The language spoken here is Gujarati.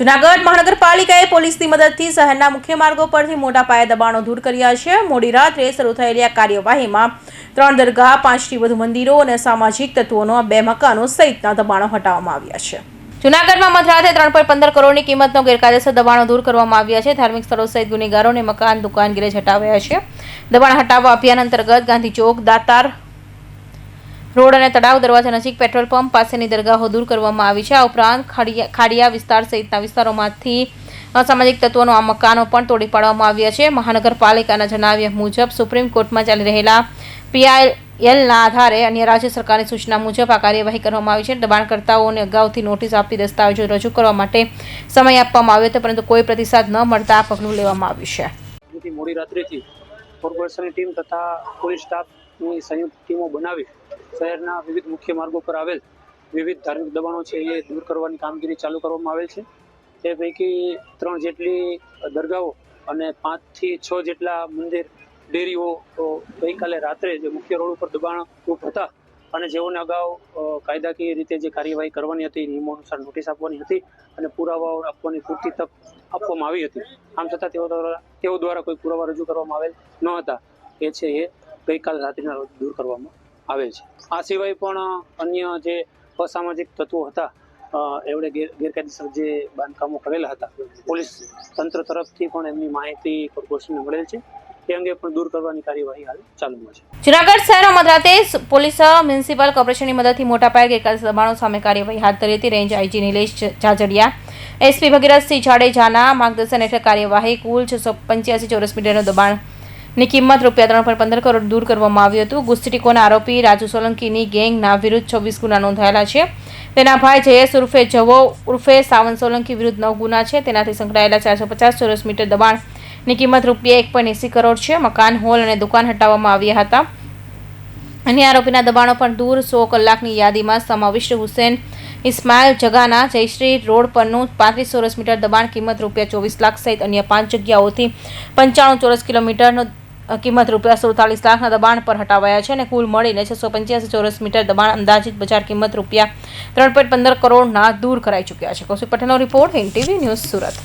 જુનાગઢ મહાનગરપાલિકાએ પોલીસની મદદથી શહેરના મુખ્ય માર્ગો પરથી મોટા પાયે દબાણો દૂર કર્યા છે. મોડી રાત્રે શરૂ થયેલી આ કાર્યવાહીમાં ત્રણ દરગાહ, પાંચથી વધુ મંદિરો અને સામાજિક તત્વોના બે મકાનો સહિતના દબાણો હટાવવામાં આવ્યા છે. જુનાગઢમાં મધરાતે ત્રણ પોઈન્ટ પંદર કરોડની કિંમતનો ગેરકાયદેસર દબાણો દૂર કરવામાં આવ્યા છે. ધાર્મિક સ્થળો સહિત ગુનેગારોને મકાન, દુકાન, ગેરેજ હટાવ્યા છે. દબાણ હટાવવા અભિયાન અંતર્ગત ગાંધી ચોક દાતાર રોડ અને તળાવ દરવાજા નજીક પેટ્રોલ પંપ પાસેની દરગાહો દૂર કરવામાં આવી છે. આ ઉપરાંત ખાડિયા વિસ્તાર સહિતના વિસ્તારોમાંથી અસામાજિક તત્વોનો આ મકાનો પણ તોડી પાડવામાં આવ્યા છે. મહાનગરપાલિકાના જણાવ્યા મુજબ સુપ્રીમ કોર્ટમાં ચાલી રહેલા પીઆઈએલના આધારે અન્ય રાજ્ય સરકારની સૂચના મુજબ આ કાર્યવાહી કરવામાં આવી છે. દબાણકર્તાઓને અગાઉથી નોટિસ આપી દસ્તાવેજો રજૂ કરવા માટે સમય આપવામાં આવ્યો હતો, પરંતુ કોઈ પ્રતિસાદ ન મળતા આ પગલું લેવામાં આવ્યું છે. મોડી રાત્રેથી કોર્પોરેશનની ટીમ તથા પોલીસ સ્ટાફની સંયુક્ત ટીમો બનાવી શહેરના વિવિધ મુખ્ય માર્ગો પર આવેલ વિવિધ ધાર્મિક દબાણો છે એ દૂર કરવાની કામગીરી ચાલુ કરવામાં આવેલ છે. તે પૈકી ત્રણ જેટલી દરગાહો અને પાંચથી છ જેટલા મંદિર, ડેરીઓ ગઈકાલે રાત્રે જે મુખ્ય રોડ ઉપર દબાણ રૂપ હતા અને જેઓને અગાઉ કાયદાકીય રીતે જે કાર્યવાહી કરવાની હતી, નિયમો અનુસાર નોટિસ આપવાની હતી અને પુરાવાઓ આપવાની પૂરતી તક આપવામાં આવી હતી. આમ છતાં તેઓ દ્વારા તેઓ દ્વારા કોઈ પુરાવા રજૂ કરવામાં આવેલ ન હતા. એ છે એ ગઈકાલ રાત્રિના રોજ દૂર કરવામાં આવેલ છે. આ સિવાય પણ અન્ય જે અસામાજિક તત્વો હતા એવડે ગેર, ગેરકાયદેસર જે બાંધકામો કરેલા હતા, પોલીસ તંત્ર તરફથી પણ એમની માહિતી કોર્પોરેશનને મળેલ છે. તે અંગે પણ દૂર કરવાની કાર્યવાહી હાલ ચાલુમાં છે. જુનાગઢ શહેરમાં રાતે પોલીસ, મ્યુનિસિપલ કોર્પોરેશનની મદદથી મોટા પાયે ગેરકાયદેસર દબાણો સામે કાર્યવાહી હાથ ધરી હતી. Range IG Nilesh Jajadiya, SP Bhagirathsinh જાડેજાના માર્ગદર્શન હેઠળ કાર્યવાહી કુલ છસો પંચ્યાસી ચોરસ મીટરનું દબાણની કિંમત રૂપિયા ત્રણ પોઈન્ટ પંદર કરોડ દૂર કરવામાં આવ્યું હતું. ગુસ્તીટીકોના આરોપી રાજુ સોલંકીની ગેંગના વિરુદ્ધ છવ્વીસ ગુના નોંધાયેલા છે. તેના ભાઈ જયેશ ઉર્ફે જવો ઉર્ફે સાવંત સોલંકી વિરુદ્ધ નવ ગુના છે. તેનાથી સંકળાયેલા ચારસો પચાસ ચોરસ મીટર દબાણની કિંમત રૂપિયા એક પોઈન્ટ એંસી કરોડ છે. મકાન, હોલ અને દુકાન હટાવવામાં આવ્યા હતા. અન્ય આરોપીના દબાણો પણ દૂર. સો કલાકની યાદીમાં સમાવિષ્ટ હુસેન ઇસ્માઇલ જગાના જયશ્રી રોડ પરનું પાંત્રીસ ચોરસ મીટર દબાણ કિંમત રૂપિયા ચોવીસ લાખ સહિત અન્ય પાંચ જગ્યાઓથી પંચાણું ચોરસ કિલોમીટરનો કિંમત રૂપિયા સુડતાલીસ લાખના દબાણ પર હટાવાયા છે અને કુલ મળીને છસો પંચ્યાસી ચોરસ મીટર દબાણ અંદાજિત બજાર કિંમત રૂપિયા ત્રણ પોઈન્ટ પંદર કરોડના દૂર કરાઈ ચૂક્યા છે. કૌશિક પટેલનો report NTV TV news Surat.